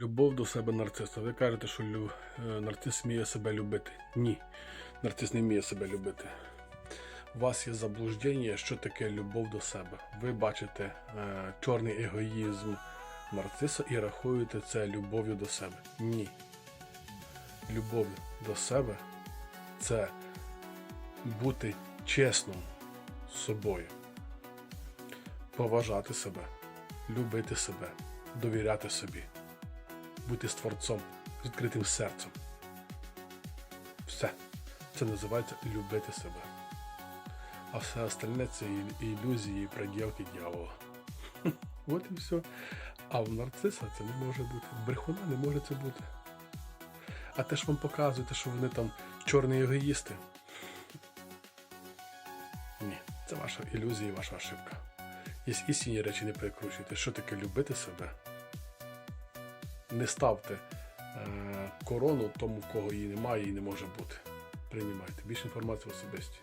Любов до себе нарциса. Ви кажете, що лю... е, нарцис вміє себе любити. Ні, нарцис не вміє себе любити. У вас є заблуждення, що таке любов до себе. Ви бачите е, чорний егоїзм нарциса і рахуєте це любов'ю до себе. Ні. Любов до себе це бути чесним з собою, поважати себе, любити себе, довіряти собі бути створцом з відкритим серцем. Все. Це називається любити себе. А все остальне це ілюзії, проділки дьявола. От і все. А в нарциса це не може бути. В брехуна не може це бути. А те ж вам показуєте, що вони там чорні егоїсти. Ні, це ваша ілюзія і ваша ошибка. Є істинні речі не перекручуйте. Що таке любити себе? Не ставте е, корону тому, в кого її немає і не може бути. Приймайте. Більше інформації особисті.